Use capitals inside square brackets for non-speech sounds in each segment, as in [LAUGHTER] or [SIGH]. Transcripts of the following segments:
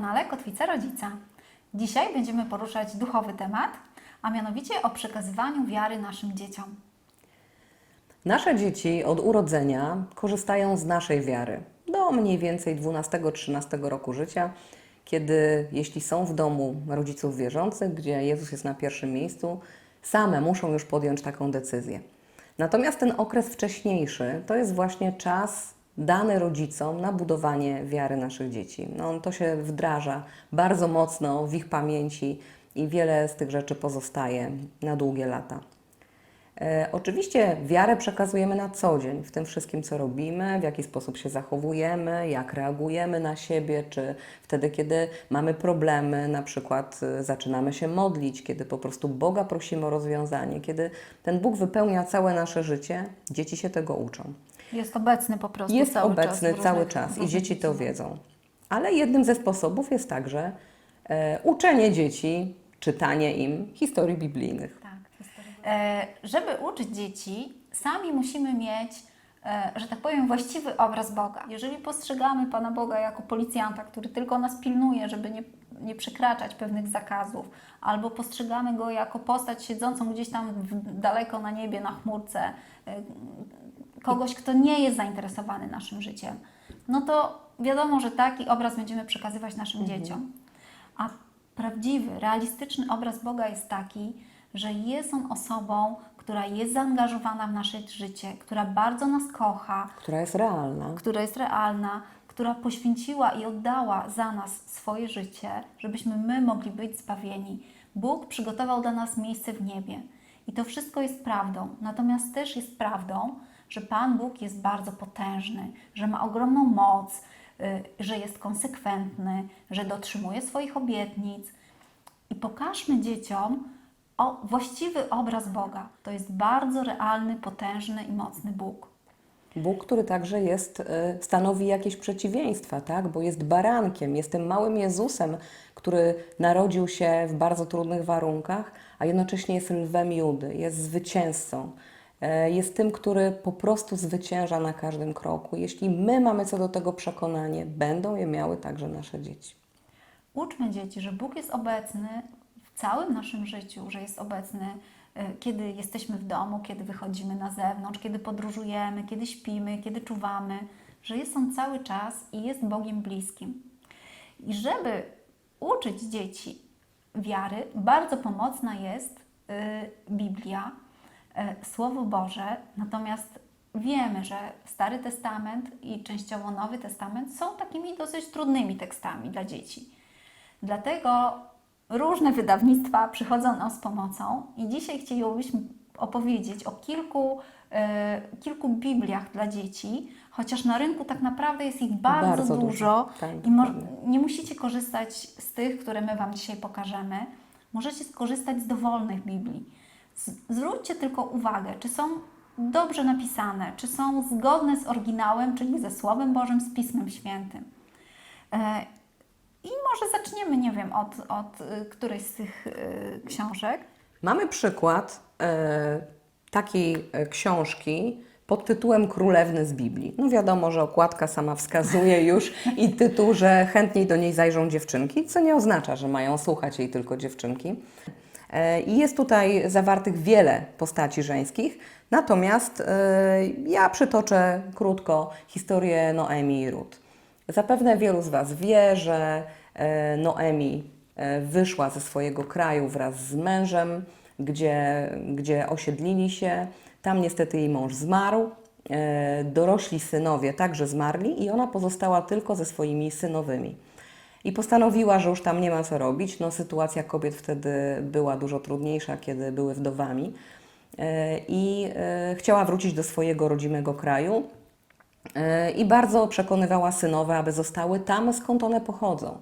kanale Kotwica Rodzica. Dzisiaj będziemy poruszać duchowy temat, a mianowicie o przekazywaniu wiary naszym dzieciom. Nasze dzieci od urodzenia korzystają z naszej wiary do mniej więcej 12-13 roku życia, kiedy, jeśli są w domu rodziców wierzących, gdzie Jezus jest na pierwszym miejscu, same muszą już podjąć taką decyzję. Natomiast ten okres wcześniejszy to jest właśnie czas dany rodzicom na budowanie wiary naszych dzieci. No, to się wdraża bardzo mocno w ich pamięci i wiele z tych rzeczy pozostaje na długie lata. E, Oczywiście wiarę przekazujemy na co dzień w tym wszystkim, co robimy, w jaki sposób się zachowujemy, jak reagujemy na siebie, czy wtedy, kiedy mamy problemy, na przykład e, zaczynamy się modlić, kiedy po prostu Boga prosimy o rozwiązanie, kiedy ten Bóg wypełnia całe nasze życie, dzieci się tego uczą. Jest obecny po prostu Jest cały obecny czas cały czas i dzieci to wiedzą. Ale jednym ze sposobów jest także e, uczenie dzieci, czytanie im historii biblijnych. Tak. E, żeby uczyć dzieci, sami musimy mieć, e, że tak powiem, właściwy obraz Boga. Jeżeli postrzegamy Pana Boga jako policjanta, który tylko nas pilnuje, żeby nie, nie przekraczać pewnych zakazów, albo postrzegamy Go jako postać siedzącą gdzieś tam w, daleko na niebie, na chmurce, e, kogoś, kto nie jest zainteresowany naszym życiem, no to wiadomo, że taki obraz będziemy przekazywać naszym dzieciom. A prawdziwy, realistyczny obraz Boga jest taki, że jest On osobą, która jest zaangażowana w nasze życie, która bardzo nas kocha, Która jest realna. która jest realna, która poświęciła i oddała za nas swoje życie, żebyśmy my mogli być zbawieni. Bóg przygotował dla nas miejsce w niebie. I to wszystko jest prawdą. Natomiast też jest prawdą, że Pan Bóg jest bardzo potężny, że ma ogromną moc, y, że jest konsekwentny, że dotrzymuje swoich obietnic. I pokażmy dzieciom o właściwy obraz Boga. To jest bardzo realny, potężny i mocny Bóg. Bóg, który także jest, y, stanowi jakieś przeciwieństwa, tak? bo jest barankiem, jest tym małym Jezusem, który narodził się w bardzo trudnych warunkach, a jednocześnie jest lwem Judy, jest zwycięzcą. E, Jest tym, który po prostu zwycięża na każdym kroku. Jeśli my mamy co do tego przekonanie, będą je miały także nasze dzieci. Uczmy dzieci, że Bóg jest obecny w całym naszym życiu, że jest obecny, e, kiedy jesteśmy w domu, kiedy wychodzimy na zewnątrz, kiedy podróżujemy, kiedy śpimy, kiedy czuwamy, że jest On cały czas i jest Bogiem bliskim. I żeby uczyć dzieci wiary, bardzo pomocna jest y, Biblia, Słowo Boże, natomiast wiemy, że Stary Testament i częściowo Nowy Testament są takimi dosyć trudnymi tekstami dla dzieci. Dlatego różne wydawnictwa przychodzą nam z pomocą i dzisiaj chcielibyśmy opowiedzieć o kilku, e, kilku Bibliach dla dzieci, chociaż na rynku tak naprawdę jest ich bardzo, Bardzo dużo. dużo, Tak, i nie musicie korzystać z tych, które my Wam dzisiaj pokażemy. Możecie skorzystać z dowolnych Biblii. Zwróćcie tylko uwagę, czy są dobrze napisane, czy są zgodne z oryginałem, czyli ze Słowem Bożym, z Pismem Świętym. E, I może zaczniemy, nie wiem, od, od y, którejś z tych y, książek. Mamy przykład e, takiej e, książki pod tytułem Królewny z Biblii. No wiadomo, że okładka sama wskazuje już i tytuł, że chętniej do niej zajrzą dziewczynki, co nie oznacza, że mają słuchać jej tylko dziewczynki. I jest tutaj zawartych wiele postaci żeńskich, natomiast e, ja przytoczę krótko historię Noemi i Rut. Zapewne wielu z Was wie, że e, Noemi e, wyszła ze swojego kraju wraz z mężem, gdzie, gdzie osiedlili się. Tam niestety jej mąż zmarł. Dorośli synowie także zmarli i ona pozostała tylko ze swoimi synowymi. I postanowiła, że już tam nie ma co robić. No, sytuacja kobiet wtedy była dużo trudniejsza, kiedy były wdowami. E, I e, chciała wrócić do swojego rodzimego kraju. E, I bardzo przekonywała synowe, aby zostały tam, skąd one pochodzą.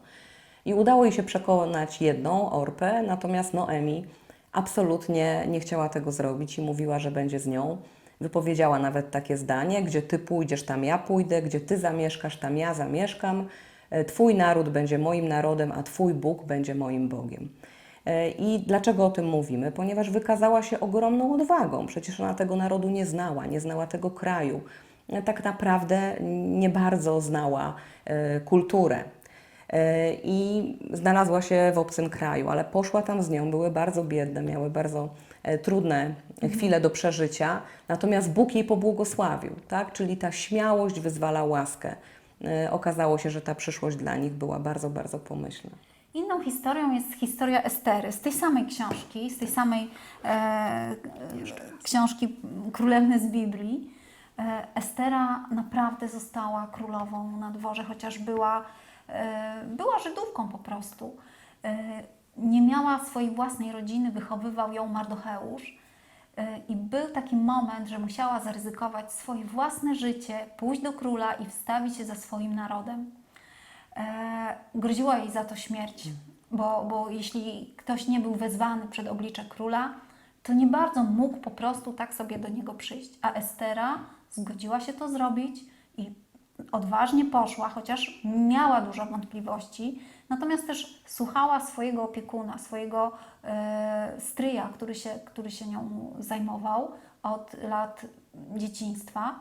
I udało jej się przekonać jedną, Orpę, natomiast Noemi absolutnie nie chciała tego zrobić i mówiła, że będzie z nią. Wypowiedziała nawet takie zdanie, gdzie ty pójdziesz, tam ja pójdę, gdzie ty zamieszkasz, tam ja zamieszkam. E, Twój naród będzie moim narodem, a Twój Bóg będzie moim Bogiem. E, I dlaczego o tym mówimy? Ponieważ wykazała się ogromną odwagą. Przecież ona tego narodu nie znała, nie znała tego kraju. E, Tak naprawdę nie bardzo znała kulturę. i znalazła się w obcym kraju, ale poszła tam z nią, były bardzo biedne, miały bardzo trudne chwile do przeżycia, natomiast Bóg jej pobłogosławił, tak? czyli ta śmiałość wyzwala łaskę. E, Okazało się, że ta przyszłość dla nich była bardzo, bardzo pomyślna. Inną historią jest historia Estery, z tej samej książki, z tej samej e, e, książki Królewny z Biblii. E, Estera naprawdę została królową na dworze, chociaż była, e, była Żydówką po prostu. E, nie miała swojej własnej rodziny, wychowywał ją Mardocheusz. E, I był taki moment, że musiała zaryzykować swoje własne życie, pójść do króla i wstawić się za swoim narodem e, groziła jej za to śmierć, bo, bo jeśli ktoś nie był wezwany przed oblicze króla, to nie bardzo mógł po prostu tak sobie do niego przyjść. A Estera zgodziła się to zrobić i odważnie poszła, chociaż miała dużo wątpliwości, natomiast też słuchała swojego opiekuna, swojego e, stryja, który się, który się nią zajmował od lat dzieciństwa.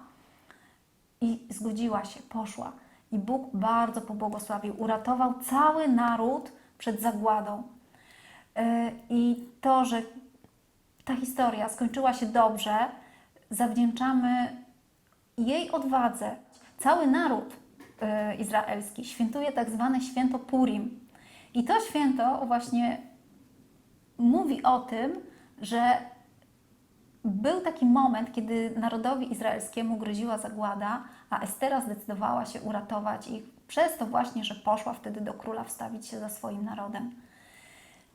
I zgodziła się, poszła. I Bóg bardzo pobłogosławił, uratował cały naród przed zagładą. Yy, I to, że ta historia skończyła się dobrze, zawdzięczamy jej odwadze. Cały naród yy, izraelski świętuje tak zwane święto Purim. I to święto właśnie mówi o tym, że był taki moment, kiedy narodowi izraelskiemu groziła zagłada, a Estera zdecydowała się uratować ich przez to właśnie, że poszła wtedy do króla wstawić się za swoim narodem.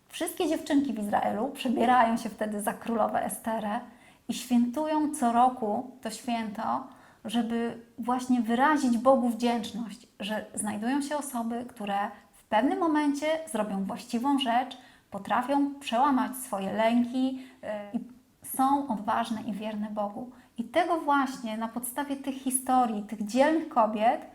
Wszystkie dziewczynki w Izraelu przebierają się wtedy za królowę Esterę i świętują co roku to święto, żeby właśnie wyrazić Bogu wdzięczność, że znajdują się osoby, które w pewnym momencie zrobią właściwą rzecz, potrafią przełamać swoje lęki yy, i są odważne i wierne Bogu. I tego właśnie na podstawie tych historii, tych dzielnych kobiet,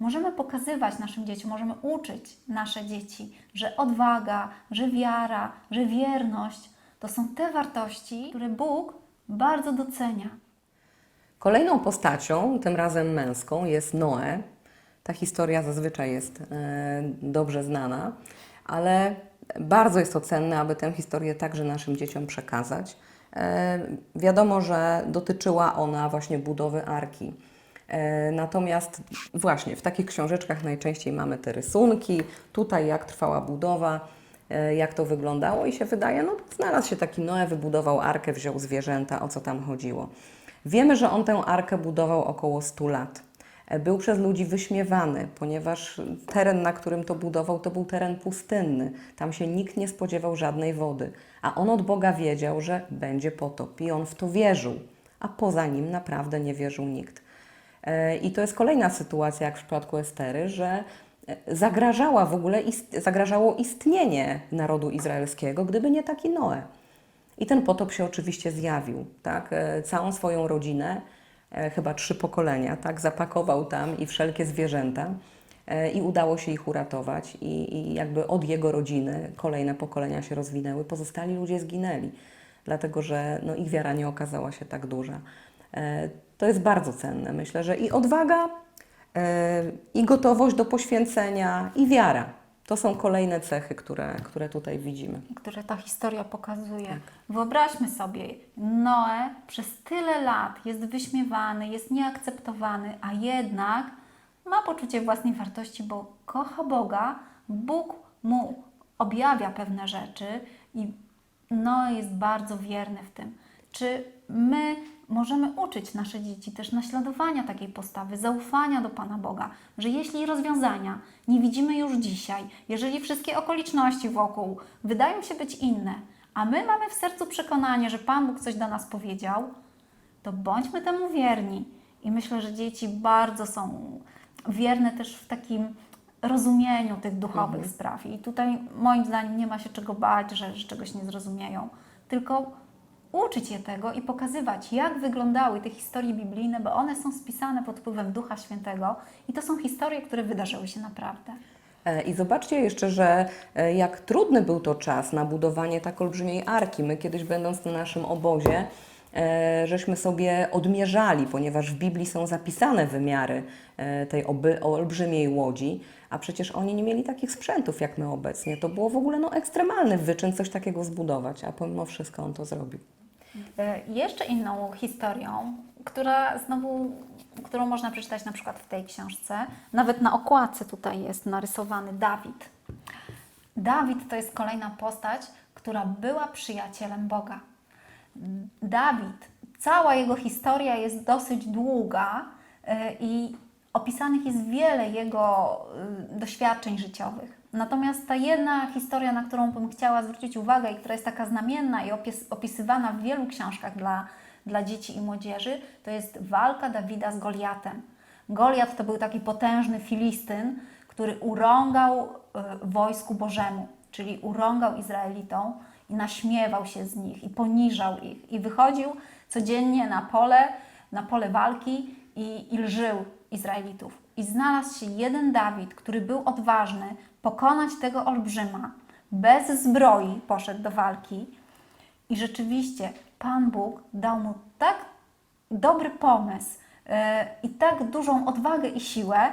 możemy pokazywać naszym dzieciom, możemy uczyć nasze dzieci, że odwaga, że wiara, że wierność to są te wartości, które Bóg bardzo docenia. Kolejną postacią, tym razem męską, jest Noe. Ta historia zazwyczaj jest e, dobrze znana, ale bardzo jest to cenne, aby tę historię także naszym dzieciom przekazać. E, wiadomo, że dotyczyła ona właśnie budowy arki. E, Natomiast właśnie w takich książeczkach najczęściej mamy te rysunki, tutaj jak trwała budowa, jak to wyglądało i się wydaje, no znalazł się taki Noe, wybudował arkę, wziął zwierzęta, o co tam chodziło. Wiemy, że on tę arkę budował około 100 lat. E, Był przez ludzi wyśmiewany, ponieważ teren, na którym to budował, to był teren pustynny. Tam się nikt nie spodziewał żadnej wody. A on od Boga wiedział, że będzie potop i on w to wierzył, a poza nim naprawdę nie wierzył nikt. E, I to jest kolejna sytuacja, jak w przypadku Estery, że e, zagrażała w ogóle, zagrażało istnienie narodu izraelskiego, gdyby nie taki Noe. I ten potop się oczywiście zjawił, tak? E, Całą swoją rodzinę, e, chyba trzy pokolenia, tak? Zapakował tam i wszelkie zwierzęta e, i udało się ich uratować i, i jakby od jego rodziny kolejne pokolenia się rozwinęły, pozostali ludzie zginęli, dlatego że no, ich wiara nie okazała się tak duża. To jest bardzo cenne. Myślę, że i odwaga, i gotowość do poświęcenia, i wiara. To są kolejne cechy, które, które tutaj widzimy. które ta historia pokazuje. Wyobraźmy sobie, Noe przez tyle lat jest wyśmiewany, jest nieakceptowany, a jednak ma poczucie własnej wartości, bo kocha Boga, Bóg mu objawia pewne rzeczy i Noe jest bardzo wierny w tym. Czy my możemy uczyć nasze dzieci też naśladowania takiej postawy, zaufania do Pana Boga, że jeśli rozwiązania nie widzimy już dzisiaj, jeżeli wszystkie okoliczności wokół wydają się być inne, a my mamy w sercu przekonanie, że Pan Bóg coś do nas powiedział, to bądźmy temu wierni. I myślę, że dzieci bardzo są wierne też w takim rozumieniu tych duchowych spraw. I tutaj moim zdaniem nie ma się czego bać, że, że czegoś nie zrozumieją, tylko uczyć je tego i pokazywać, jak wyglądały te historie biblijne, bo one są spisane pod wpływem Ducha Świętego i to są historie, które wydarzyły się naprawdę. E, I zobaczcie jeszcze, że e, jak trudny był to czas na budowanie tak olbrzymiej arki. My kiedyś będąc na naszym obozie e, żeśmy sobie odmierzali, ponieważ w Biblii są zapisane wymiary tej olbrzymiej łodzi, a przecież oni nie mieli takich sprzętów jak my obecnie. To było w ogóle no, ekstremalny wyczyn coś takiego zbudować, a pomimo wszystko on to zrobił. E, Jeszcze inną historią, która znowu, którą można przeczytać na przykład w tej książce, nawet na okładce tutaj jest narysowany Dawid. Dawid to jest kolejna postać, która była przyjacielem Boga. Dawid, cała jego historia jest dosyć długa e, i opisanych jest wiele jego y, doświadczeń życiowych. Natomiast ta jedna historia, na którą bym chciała zwrócić uwagę i która jest taka znamienna i opis, opisywana w wielu książkach dla, dla dzieci i młodzieży, to jest walka Dawida z Goliatem. Goliat to był taki potężny Filistyn, który urągał y, wojsku Bożemu, czyli urągał Izraelitom i naśmiewał się z nich i poniżał ich i wychodził codziennie na pole, na pole walki i, i lżył Izraelitów. I znalazł się jeden Dawid, który był odważny pokonać tego olbrzyma, bez zbroi poszedł do walki i rzeczywiście Pan Bóg dał mu tak dobry pomysł e, i tak dużą odwagę i siłę,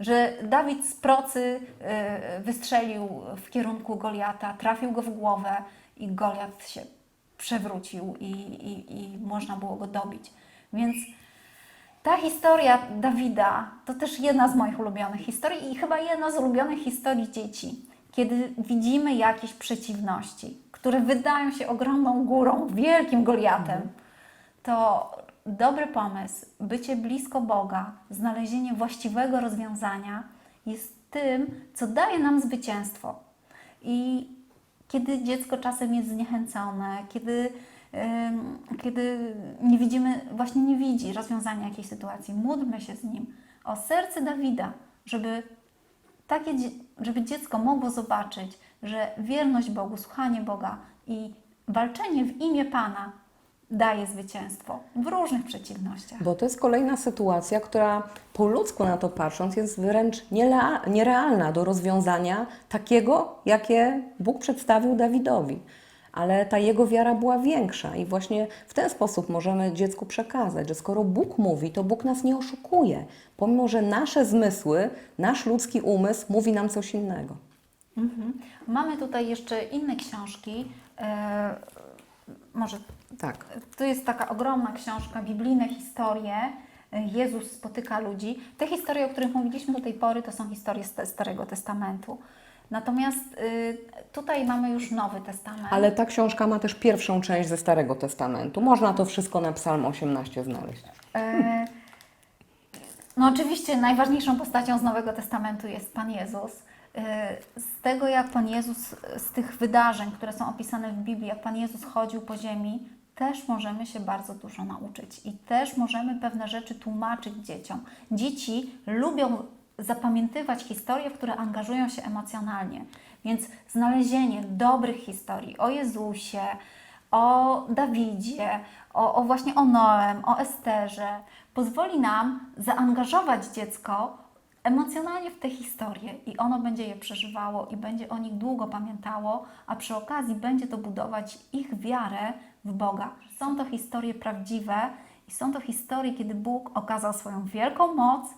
że Dawid z procy e, wystrzelił w kierunku Goliata, trafił go w głowę i Goliat się przewrócił i, i, i można było go dobić. Więc ta historia Dawida to też jedna z moich ulubionych historii i chyba jedna z ulubionych historii dzieci, kiedy widzimy jakieś przeciwności, które wydają się ogromną górą, wielkim Goliatem, to dobry pomysł, bycie blisko Boga, znalezienie właściwego rozwiązania jest tym, co daje nam zwycięstwo. I kiedy dziecko czasem jest zniechęcone, kiedy, kiedy nie widzimy, właśnie nie widzi rozwiązania jakiejś sytuacji, módlmy się z nim o serce Dawida, żeby takie, żeby dziecko mogło zobaczyć, że wierność Bogu, słuchanie Boga i walczenie w imię Pana daje zwycięstwo w różnych przeciwnościach. Bo to jest kolejna sytuacja, która po ludzku na to patrząc jest wręcz nierealna do rozwiązania takiego, jakie Bóg przedstawił Dawidowi. Ale ta jego wiara była większa i właśnie w ten sposób możemy dziecku przekazać, że skoro Bóg mówi, to Bóg nas nie oszukuje, pomimo że nasze zmysły, nasz ludzki umysł mówi nam coś innego. Mhm. Mamy tutaj jeszcze inne książki. E, może Tak. to jest taka ogromna książka, biblijne historie. Jezus spotyka ludzi. Te historie, o których mówiliśmy do tej pory, to są historie Starego Testamentu. Natomiast y, tutaj mamy już Nowy Testament. Ale ta książka ma też pierwszą część ze Starego Testamentu. Można to wszystko na Psalm 18 znaleźć. E, No oczywiście najważniejszą postacią z Nowego Testamentu jest Pan Jezus. E, Z tego jak Pan Jezus, z tych wydarzeń, które są opisane w Biblii, jak Pan Jezus chodził po ziemi, też możemy się bardzo dużo nauczyć i też możemy pewne rzeczy tłumaczyć dzieciom. Dzieci lubią zapamiętywać historie, w które angażują się emocjonalnie. Więc znalezienie dobrych historii o Jezusie, o Dawidzie, o, o właśnie o Noem, o Esterze, pozwoli nam zaangażować dziecko emocjonalnie w te historie i ono będzie je przeżywało i będzie o nich długo pamiętało, a przy okazji będzie to budować ich wiarę w Boga. Są to historie prawdziwe i są to historie, kiedy Bóg okazał swoją wielką moc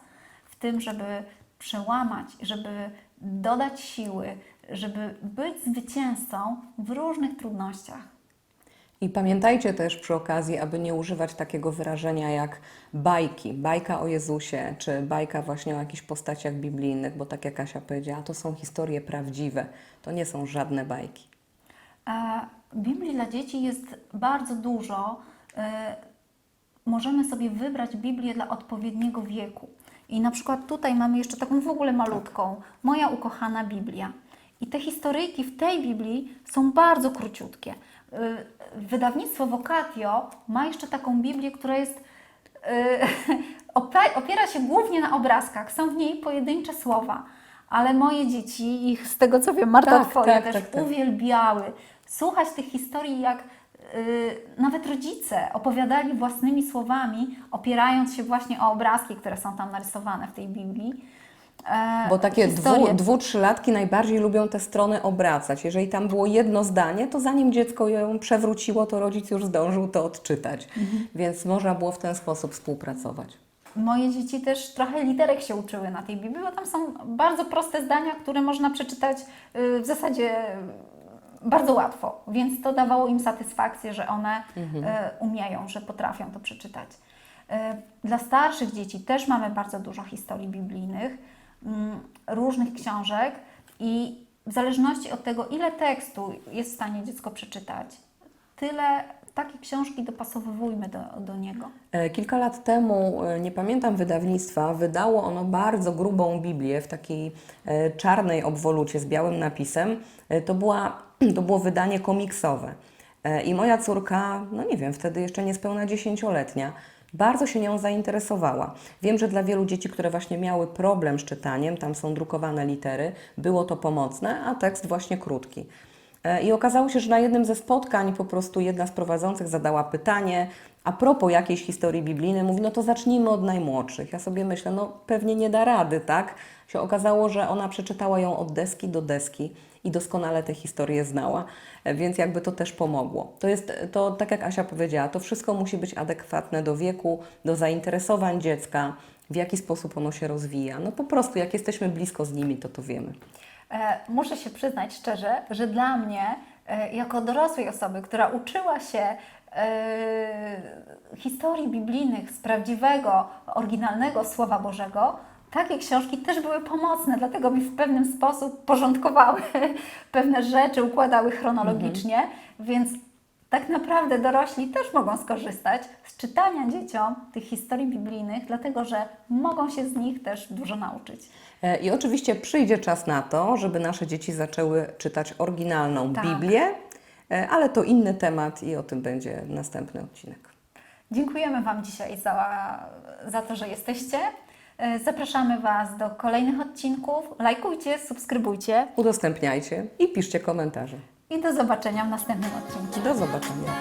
tym, żeby przełamać, żeby dodać siły, żeby być zwycięzcą w różnych trudnościach. I pamiętajcie też przy okazji, aby nie używać takiego wyrażenia jak bajki, bajka o Jezusie, czy bajka właśnie o jakichś postaciach biblijnych, bo tak jak Kasia powiedziała, to są historie prawdziwe, to nie są żadne bajki. Biblii dla dzieci jest bardzo dużo. E, Możemy sobie wybrać Biblię dla odpowiedniego wieku. I na przykład tutaj mamy jeszcze taką w ogóle malutką, moja ukochana Biblia. I te historyjki w tej Biblii są bardzo króciutkie. E, Wydawnictwo Vocatio ma jeszcze taką Biblię, która jest [LAUGHS] opa- opiera się głównie na obrazkach. Są w niej pojedyncze słowa, ale moje dzieci, ich z tego co wiem, Marta Tak, tak, też tak, tak. uwielbiały słuchać tych historii, jak y, nawet rodzice opowiadali własnymi słowami, opierając się właśnie o obrazki, które są tam narysowane w tej Biblii. e, Bo takie historię. dwu, dwu, trzylatki najbardziej lubią te strony obracać. Jeżeli tam było jedno zdanie, to zanim dziecko ją przewróciło, to rodzic już zdążył to odczytać. Mhm. Więc można było w ten sposób współpracować. Moje dzieci też trochę literek się uczyły na tej Biblii, bo tam są bardzo proste zdania, które można przeczytać y, w zasadzie bardzo łatwo, więc to dawało im satysfakcję, że one y, umieją, że potrafią to przeczytać. Y, Dla starszych dzieci też mamy bardzo dużo historii biblijnych, mm, różnych książek i w zależności od tego, ile tekstu jest w stanie dziecko przeczytać, tyle takie książki dopasowujmy do, do niego. E, Kilka lat temu, e, nie pamiętam wydawnictwa, wydało ono bardzo grubą Biblię w takiej e, czarnej obwolucie z białym napisem. To, była, [CLEARS THROAT] to było wydanie komiksowe. I moja córka, no nie wiem, wtedy jeszcze niespełna dziesięcioletnia, bardzo się nią zainteresowała. Wiem, że dla wielu dzieci, które właśnie miały problem z czytaniem, tam są drukowane litery, było to pomocne, a tekst właśnie krótki. E, I okazało się, że na jednym ze spotkań po prostu jedna z prowadzących zadała pytanie a propos jakiejś historii biblijnej. Mówi, no to zacznijmy od najmłodszych. Ja sobie myślę, no pewnie nie da rady, tak? Się okazało, że ona przeczytała ją od deski do deski i doskonale tę historię znała, e, więc jakby to też pomogło. To jest, to tak jak Asia powiedziała, to wszystko musi być adekwatne do wieku, do zainteresowań dziecka, w jaki sposób ono się rozwija. No po prostu, jak jesteśmy blisko z nimi, to to wiemy. E, Muszę się przyznać szczerze, że dla mnie, e, jako dorosłej osoby, która uczyła się e, historii biblijnych z prawdziwego, oryginalnego Słowa Bożego, takie książki też były pomocne, dlatego mi w pewnym sposób porządkowały [LAUGHS] pewne rzeczy, układały chronologicznie, więc tak naprawdę dorośli też mogą skorzystać z czytania dzieciom tych historii biblijnych, dlatego że mogą się z nich też dużo nauczyć. E, I oczywiście przyjdzie czas na to, żeby nasze dzieci zaczęły czytać oryginalną Tak. Biblię, e, ale to inny temat i o tym będzie następny odcinek. Dziękujemy Wam dzisiaj za, za to, że jesteście. E, Zapraszamy Was do kolejnych odcinków. Lajkujcie, subskrybujcie Udostępniajcie i piszcie komentarze. I do zobaczenia w następnym odcinku. Do zobaczenia.